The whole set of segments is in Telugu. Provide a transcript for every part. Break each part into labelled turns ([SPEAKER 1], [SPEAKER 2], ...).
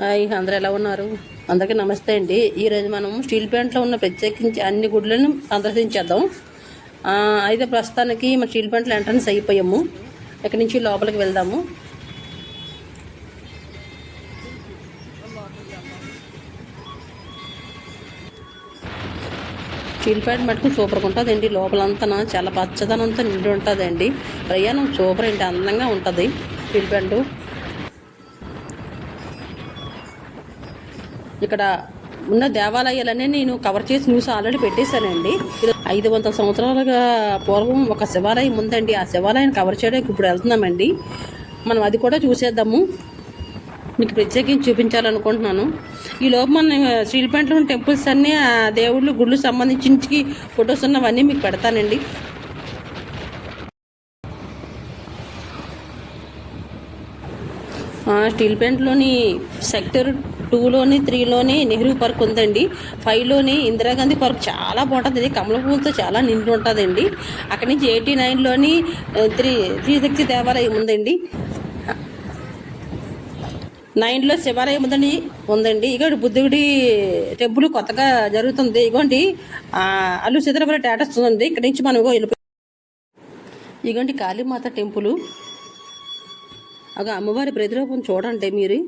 [SPEAKER 1] హాయ్ అందరూ ఎలా ఉన్నారు? అందరికీ నమస్తే అండి. ఈరోజు మనం స్టీల్ ప్లాంట్లో ఉన్న ప్రత్యేకించి అన్ని గుడ్లను సందర్శించేద్దాం. అయితే ప్రస్తుతానికి మన స్టీల్ ప్లాంట్లో ఎంట్రన్స్ అయిపోయాము. ఇక్కడి నుంచి లోపలికి వెళ్దాము. స్టీల్ ప్లాంట్ మటుకు సూపర్గా ఉంటుందండి. లోపలంతా చాలా పచ్చదనంతో నిండి ఉంటుందండి. ప్రయాణం సూపర్ ఏంటి అందంగా ఉంటుంది స్టీల్ ప్లాంట్. ఇక్కడ ఉన్న దేవాలయాలన్నీ నేను కవర్ చేసి న్యూస్ ఆల్రెడీ పెట్టేశానండి. ఇది ఐదు వందల సంవత్సరాలుగా పూర్వం ఒక శివాలయం ఉందండి. ఆ శివాలయాన్ని కవర్ చేయడానికి ఇప్పుడు వెళ్తున్నామండి. మనం అది కూడా చూసేద్దాము. మీకు ప్రత్యేకించి చూపించాలనుకుంటున్నాను. ఈ లోపు మన స్టీల్ ఉన్న టెంపుల్స్ అన్నీ ఆ దేవుళ్ళు గుళ్ళు సంబంధించి ఫొటోస్ ఉన్నవన్నీ మీకు పెడతానండి. స్టీల్ ప్లాంట్లోని సెక్టర్ టూలోని త్రీలోని నెహ్రూ పార్క్ ఉందండి. ఫైవ్లోని ఇందిరాగాంధీ పార్క్ చాలా బాగుంటుంది. కమల పువ్వులతో చాలా నిండి ఉంటుందండి. అక్కడి నుంచి ఎయిటీ నైన్లోని త్రీ త్రీ శక్తి దేవాలయం ఉందండి. నైన్లో శివాలయం ఉందండి. ఉందండి ఇక బుద్ధుడి టెంపుల్ కొత్తగా జరుగుతుంది. ఇగోండి అల్లు సీతారామరావు టాటస్ ఉంది. ఇక్కడి నుంచి మనం వెళ్ళిపోయి ఇగోండి కాళీమాత టెంపుల్. ఒక అమ్మవారి ప్రతిరూపం చూడండి మీరు.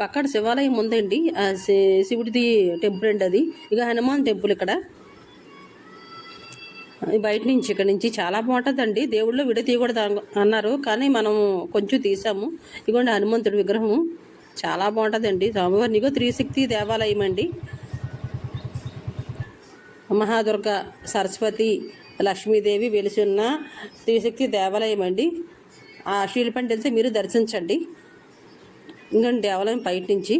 [SPEAKER 1] పక్కన శివాలయం ఉందండి. ఆ శి- శివుడిది టెంపుల్ అండి అది. ఇక హనుమాన్ టెంపుల్ ఇక్కడ. బయట నుంచి ఇక్కడ నుంచి చాలా బాగుంటుందండి. దేవుళ్ళు విడ తీయకూడదు అన్నారు. కానీ మనం కొంచెం తీసాము. ఇగోండి హనుమంతుడి విగ్రహము చాలా బాగుంటుందండి. స్వామివారిని ఇగో త్రిశక్తి దేవాలయం అండి. మహాదుర్గ సరస్వతి లక్ష్మీదేవి వెలిసి ఉన్న త్రిశక్తి దేవాలయం అండి. ఆ శిల్పండి వెళ్తే మీరు దర్శించండి. ఇంకండి దేవాలయం బయట నుంచి.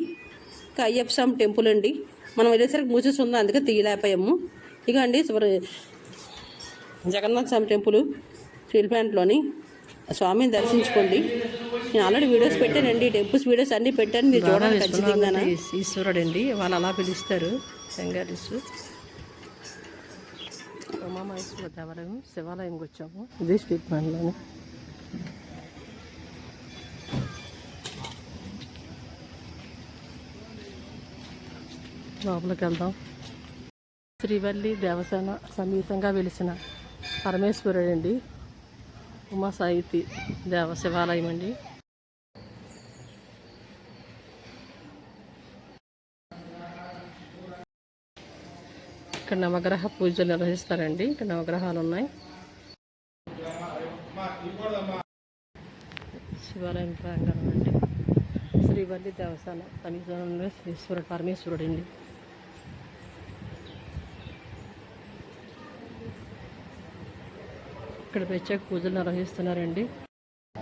[SPEAKER 1] ఇంకా అయ్యప్ప స్వామి టెంపుల్ అండి. మనం వెళ్ళేసరికి మూసేసి ఉంది? అందుకే తీయలేకపోయాము. ఇక అండి చివరి జగన్నాథ స్వామి టెంపుల్ స్టీల్ ప్లాంట్లోని స్వామిని దర్శించుకోండి. నేను ఆల్రెడీ వీడియోస్ పెట్టానండి టెంపుల్స్ వీడియోస్ అన్నీ పెట్టాను మీరు చూడాలి ఖచ్చితంగా ఈశ్వరుడు అండి వాళ్ళు అలా పిలుస్తారు శంగారీసు ఉమామహేశ్వర దేవాలయం శివాలయంకి వచ్చాము. ఇది స్ట్రీట్ ప్లాంట్లోని. లోపలికి వెళ్దాం శ్రీవల్లి దేవసేన సమీపంగా వెలిసిన పరమేశ్వరుడు అండి ఉమా సాహితి దేవ శివాలయం అండి. ఇక్కడ నవగ్రహ పూజలు నిర్వహిస్తారండి. ఇక్కడ నవగ్రహాలు ఉన్నాయి. శివాలయం ప్రాంగణం అండి. శ్రీవల్లి దేవస్థానం సమీపంలో శ్రీశ్వరుడు పరమేశ్వరుడు అండి ఇక్కడ ప్రత్యేక పూజలు నిర్వహిస్తున్నారండి.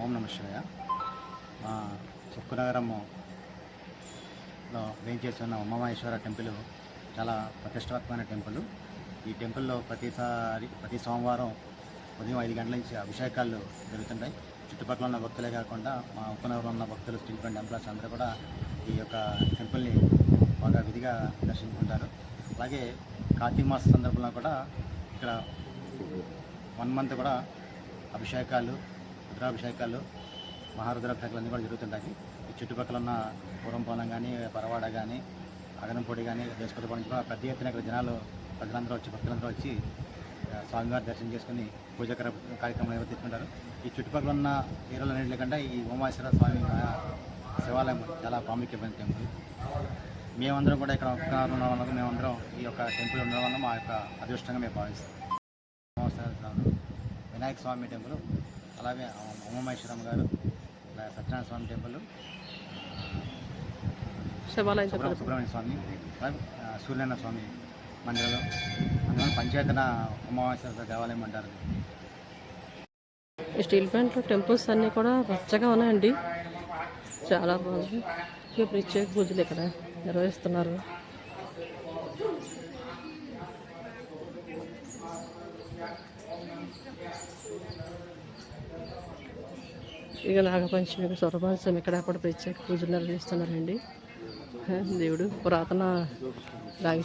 [SPEAKER 2] ఓం నమ శివయ. మా చుక్కునగరము లో ఉన్న ఉమామహేశ్వర టెంపుల్ చాలా ప్రతిష్టాత్మకమైన టెంపుల్. ఈ టెంపుల్లో ప్రతిసారి ప్రతి సోమవారం ఉదయం ఐదు గంటల నుంచి అభిషేకాలు జరుగుతుంటాయి. చుట్టుపక్కల ఉన్న భక్తులే కాకుండా మా ఉపనగరంలో ఉన్న భక్తులు స్టీల్ ప్లాంట్ ఎంప్లాయీస్ అందరూ కూడా ఈ యొక్క టెంపుల్ని బాగా విధిగా దర్శించుకుంటారు. అలాగే కార్తీక మాస సందర్భంలో కూడా ఇక్కడ వన్ మంత్ కూడా అభిషేకాలు రుద్రాభిషేకాలు మహారుద్రాభిషేకాలు అన్నీ కూడా జరుగుతుంటాయి. ఈ చుట్టుపక్కల ఉన్న పూరంపాలెం కానీ పరవాడ కానీ అగనంపొడి కానీ దేశపతిపాలెం నుంచి కూడా పెద్ద ఎత్తున ఇక్కడ జనాలు ప్రజలందరూ వచ్చి భక్తులందరూ వచ్చి స్వామివారి దర్శనం చేసుకుని పూజా కార్యక్రమాలు నిర్వర్తిస్తుంటారు ఈ చుట్టుపక్కల ఉన్న ఏరియాలన్నింటి కంటే ఈ ఉమాశ్వర స్వామి శివాలయం చాలా ప్రాముఖ్యమైన టెంపుల్. మేమందరం కూడా ఇక్కడ ఒక్కనారు ఉన్న వాళ్ళం మేమందరం ఈ యొక్క టెంపుల్ ఉండడం వల్ల మా యొక్క అదృష్టంగా మేము భావిస్తాం. సంవత్సరాలు వినాయక స్వామి టెంపుల్ అలాగే ఉమామహేశ్వరం గారు సత్యనారాయణ స్వామి టెంపుల్ సుబ్రహ్మణ్య స్వామి సూర్యనారాయణ స్వామి మందిరాలు అందువల్ల పంచాయతన ఉమామహేశ్వర దేవాలయం అంటారు.
[SPEAKER 1] ఈ స్టీల్ ప్లాంట్లో టెంపుల్స్ అన్నీ కూడా పచ్చగా ఉన్నాయండి. చాలా బాగుంది. ప్రత్యేక పూజలు ఇక్కడ నిర్వహిస్తున్నారు. ఇక నాగపంచమికి స్వరపంచమి ఇక్కడ అప్పుడు ప్రత్యేక పూజలు నిర్వహిస్తున్నారండి దేవుడు పురాతన రాగి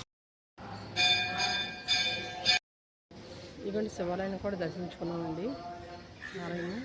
[SPEAKER 1] ఇటువంటి శివాలయం కూడా దర్శించుకున్నామండి. నారాయణ.